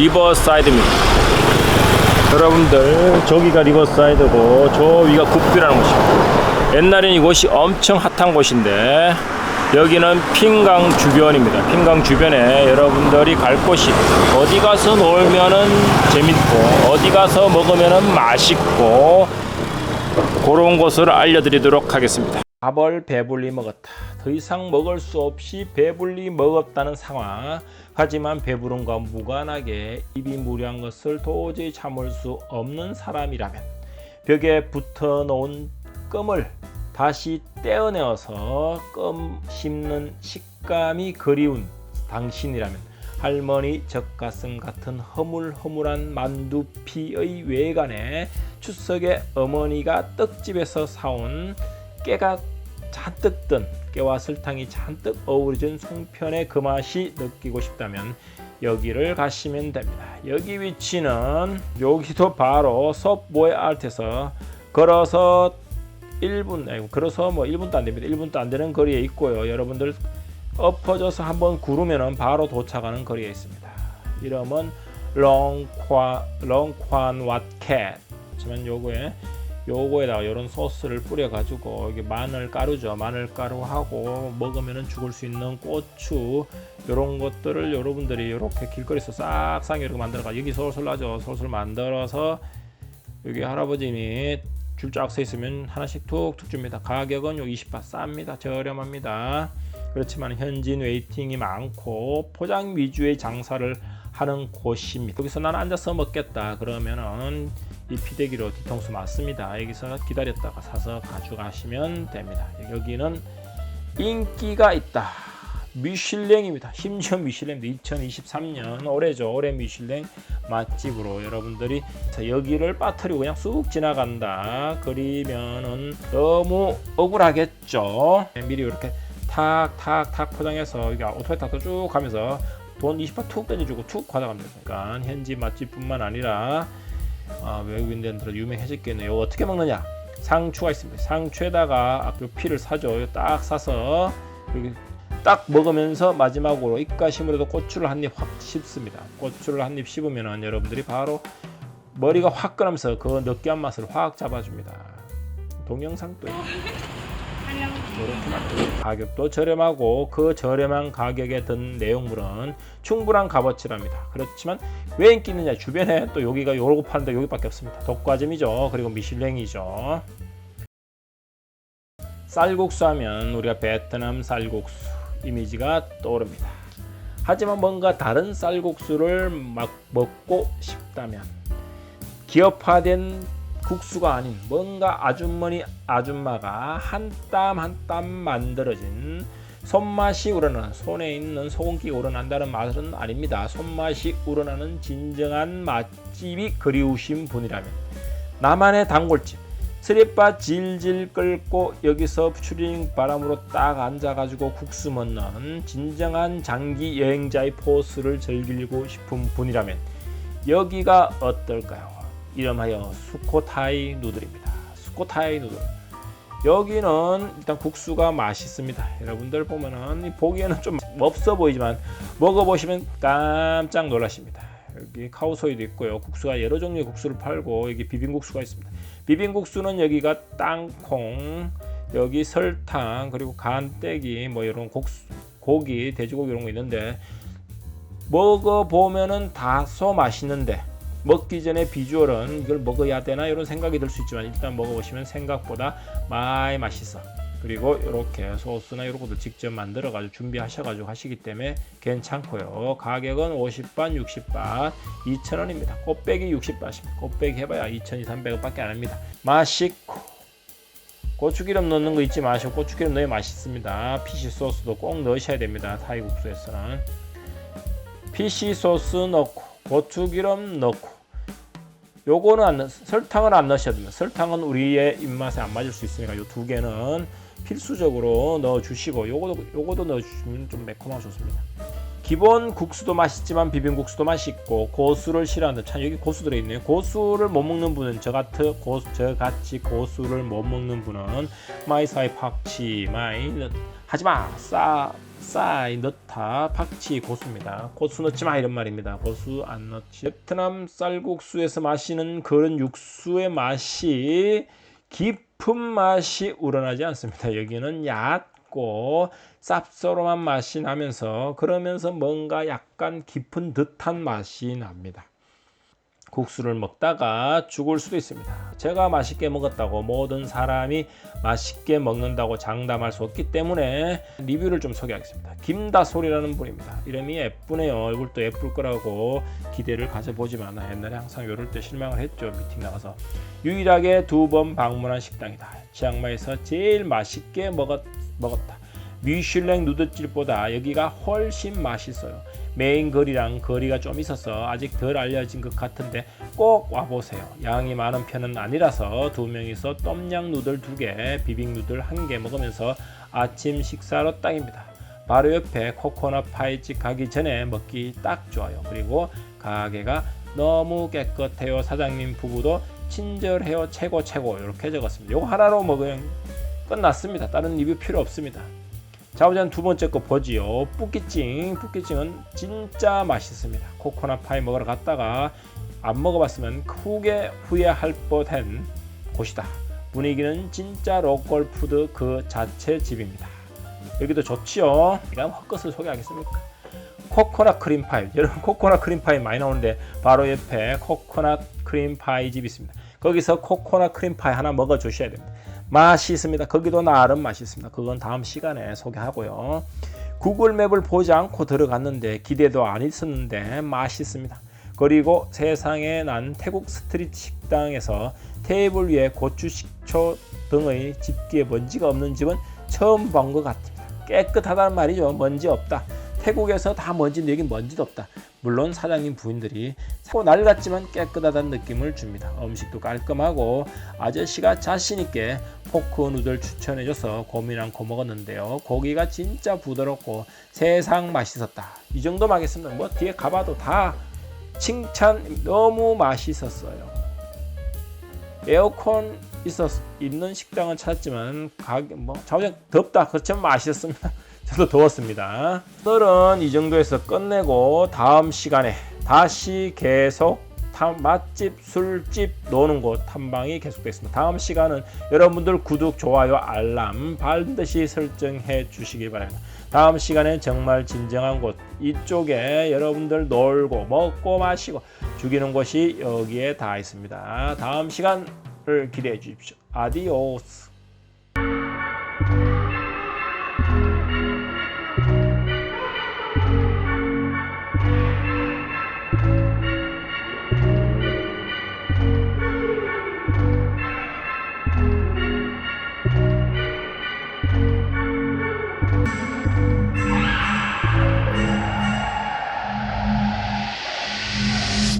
리버사이드입니다. 여러분들 저기가 리버사이드고 저 위가 굿뷰라는 곳입니다. 옛날엔 이곳이 엄청 핫한 곳인데 여기는 핑강 주변입니다. 핑강 주변에 여러분들이 갈 곳이 어디 가서 놀면은 재밌고 어디 가서 먹으면은 맛있고 그런 곳을 알려드리도록 하겠습니다. 밥을 배불리 먹었다. 더 이상 먹을 수 없이 배불리 먹었다는 상황. 하지만 배부름과 무관하게 입이 무료한 것을 도저히 참을 수 없는 사람이라면 벽에 붙어 놓은 껌을 다시 떼어내어서 껌 씹는 식감이 그리운 당신이라면 할머니 젖가슴 같은 허물허물한 만두피의 외관에 추석에 어머니가 떡집에서 사온 깨가 잔뜩 든 깨와 설탕이 잔뜩 어우러진 송편의 그 맛이 느끼고 싶다면 여기를 가시면 됩니다. 여기 위치는 여기도 바로 서보의 알트에서 걸어서 1분 아니, 걸어서 뭐 1분도 안 됩니다. 1분도 안 되는 거리에 있고요. 여러분들 엎어져서 한번 구르면은 바로 도착하는 거리에 있습니다. 이름은 롱콰 롱콰 왓캣. 하지만 요거에 요거에다가 이런 소스를 뿌려 가지고 이게 마늘 가루죠. 마늘 가루하고 먹으면은 죽을 수 있는 고추 이런 것들을 여러분들이 이렇게 길거리에서 싹싹 이렇게 만들어 가 여기 솔솔 나죠. 솔솔 만들어서 여기 할아버님이 줄 쫙 서 있으면 하나씩 툭툭 줍니다. 가격은 요 20바 쌉니다. 저렴합니다. 그렇지만 현진 웨이팅이 많고 포장 위주의 장사를 하는 곳입니다. 여기서 나는 앉아서 먹겠다 그러면은 이 피대기로 뒤통수 맞습니다. 여기서 기다렸다가 사서 가져가시면 됩니다. 여기는 인기가 있다. 미슐랭입니다. 심지어 미슐랭 2023년 올해죠. 올해 미슐랭 맛집으로 여러분들이 자, 여기를 빠뜨리고 그냥 쑥 지나간다. 그러면은 너무 억울하겠죠. 미리 이렇게 탁탁탁 포장해서 여기 오토바이 타고 쭉 가면서 돈 20바 툭 던져주고 툭 가져갑니다. 그러니까 현지 맛집뿐만 아니라 아, 외국인들한테 유명해졌겠네요. 어떻게 먹느냐? 상추가 있습니다. 상추에다가 요 피를 사죠. 요딱 사서 여기 딱 먹으면서 마지막으로 입가심으로도 고추를 한 입 확 씹습니다. 고추를 한 입 씹으면은 여러분들이 바로 머리가 화끈하면서 그 느끼한 맛을 확 잡아줍니다. 이렇게 만들고 가격도 저렴하고 그 저렴한 가격에 든 내용물은 충분한 값어치랍니다. 그렇지만 왜 인기 있느냐 주변에 또 여기가 요러고 파는데 여기밖에 없습니다. 독과점이죠. 그리고 미슐랭이죠. 쌀국수 하면 우리가 베트남 쌀국수 이미지가 떠오릅니다. 하지만 뭔가 다른 쌀국수를 막 먹고 싶다면 기업화된 국수가 아닌 뭔가 아주머니 아줌마가 한 땀 한 땀 만들어진 손맛이 우러나는 손에 있는 소금기가 우러난다는 맛은 아닙니다. 손맛이 우러나는 진정한 맛집이 그리우신 분이라면 나만의 단골집 스리바 질질 끓고 여기서 추리닝 바람으로 딱 앉아가지고 국수 먹는 진정한 장기 여행자의 포스를 즐기고 싶은 분이라면 여기가 어떨까요? 이름하여 수코타이 누들입니다. 수코타이 누들. 여기는 일단 국수가 맛있습니다. 여러분들 보면은 이 보기에는 좀 없어 보이지만 먹어보시면 깜짝 놀라십니다. 여기 카우소이도 있고요. 국수가 여러 종류의 국수를 팔고 여기 비빔국수가 있습니다. 비빔국수는 여기가 땅콩, 여기 설탕 그리고 간떼기 뭐 이런 국수, 고기, 돼지고기 이런 거 있는데 먹어보면은 다소 맛있는데 먹기 전에 비주얼은 이걸 먹어야 되나 이런 생각이 들 수 있지만 일단 먹어보시면 생각보다 많이 맛있어. 그리고 이렇게 소스나 이런 것도 직접 만들어 가지고 준비하셔 가지고 하시기 때문에 괜찮고요. 가격은 50반, 60반, 2,000원입니다. 꽃배기 60바트입니다. 꽃배기 해봐야 2,200원 밖에 안 합니다. 맛있고 고추기름 넣는 거 잊지 마시고 고추기름 넣어야 맛있습니다. 피시 소스도 꼭 넣으셔야 됩니다. 타이 국수에서는 피시 소스 넣고 고추기름 넣고 요거는 안 넣, 설탕을 안 넣으셔도 됩니다. 설탕은 우리의 입맛에 안 맞을 수 있으니까 요 두 개는 필수적으로 넣어 주시고 요거도 요거도 넣어 주시면 좀 매콤하고 좋습니다. 기본 국수도 맛있지만 비빔국수도 맛있고 고수를 싫어하는 참 여기 고수 들어 있네요. 고수를 못 먹는 분은 저 같은 고 저같이 고수를 못 먹는 분은 마이 사이 팍치 마이 하지마 싸 싹싸이 넣다 박치 고수입니다. 고수 넣지 마 이런 말입니다. 고수 안 넣지. 베트남 쌀국수에서 마시는 그런 육수의 맛이 깊은 맛이 우러나지 않습니다. 여기는 얕 고 쌉싸름한 맛이 나면서 그러면서 뭔가 약간 깊은 듯한 맛이 납니다. 국수를 먹다가 죽을 수도 있습니다. 제가 맛있게 먹었다고 모든 사람이 맛있게 먹는다고 장담할 수 없기 때문에 리뷰를 좀 소개하겠습니다. 김다솔이라는 분입니다. 이름이 예쁘네요. 얼굴도 예쁠 거라고 기대를 가져보지만 옛날에 항상 이럴 때 실망을 했죠. 미팅 나가서 유일하게 두 번 방문한 식당이다. 치앙마이에서 제일 맛있게 먹었, 먹었다. 미슐랭 누드집보다 여기가 훨씬 맛있어요. 메인 거리랑 거리가 좀 있어서 아직 덜 알려진 것 같은데 꼭 와보세요. 양이 많은 편은 아니라서 두 명이서 똠양 누들 두 개, 비빔 누들 한 개 먹으면서 아침 식사로 딱입니다. 바로 옆에 코코넛 파이집 가기 전에 먹기 딱 좋아요. 그리고 가게가 너무 깨끗해요. 사장님 부부도 친절해요. 최고 최고 이렇게 적었습니다. 이거 하나로 먹으면 끝났습니다. 다른 리뷰 필요 없습니다. 자, 우선 두 번째 거 보지요. 뿌끼찡. 뿌끼찡은 진짜 맛있습니다. 코코넛 파이 먹으러 갔다가 안 먹어봤으면 크게 후회할 뻔한 곳이다. 분위기는 진짜 로컬 푸드 그 자체 집입니다. 여기도 좋지요. 이건 헛것을 소개하겠습니까? 코코넛 크림 파이. 여러분 코코넛 크림 파이 많이 나오는데 바로 옆에 코코넛 크림 파이 집 있습니다. 거기서 코코넛 크림 파이 하나 먹어 주셔야 됩니다. 맛이 있습니다. 거기도 나름 맛이 있습니다. 그건 다음 시간에 소개하고요. 구글 맵을 보지 않고 들어갔는데 기대도 안 있었는데 맛있습니다. 그리고 세상에 난 태국 스트리트 식당에서 테이블 위에 고추, 식초 등의 집기에 먼지가 없는 집은 처음 본 것 같습니다. 깨끗하다는 말이죠. 먼지 없다. 태국에서 다 먼지인데 여기 먼지도 없다. 물론 사장님 부인들이 고 낡았지만 깨끗하다는 느낌을 줍니다. 음식도 깔끔하고 아저씨가 자신 있게 포크 누들 추천해줘서 고민 않고 먹었는데요. 고기가 진짜 부드럽고 세상 맛있었다. 이 정도만 하겠습니다. 뭐 뒤에 가봐도 다 칭찬 너무 맛있었어요. 에어컨 있었 있는 식당은 찾았지만 가게 뭐 자우장 덥다 그렇지만 맛있었습니다. 저도 더웠습니다. 오늘은 이 정도에서 끝내고 다음 시간에 다시 계속 맛집, 술집, 노는 곳 탐방이 계속되겠습니다. 다음 시간은 여러분들 구독, 좋아요, 알람 반드시 설정해 주시기 바랍니다. 다음 시간엔 정말 진정한 곳 이쪽에 여러분들 놀고 먹고 마시고 죽이는 곳이 여기에 다 있습니다. 다음 시간을 기대해 주십시오. 아디오스.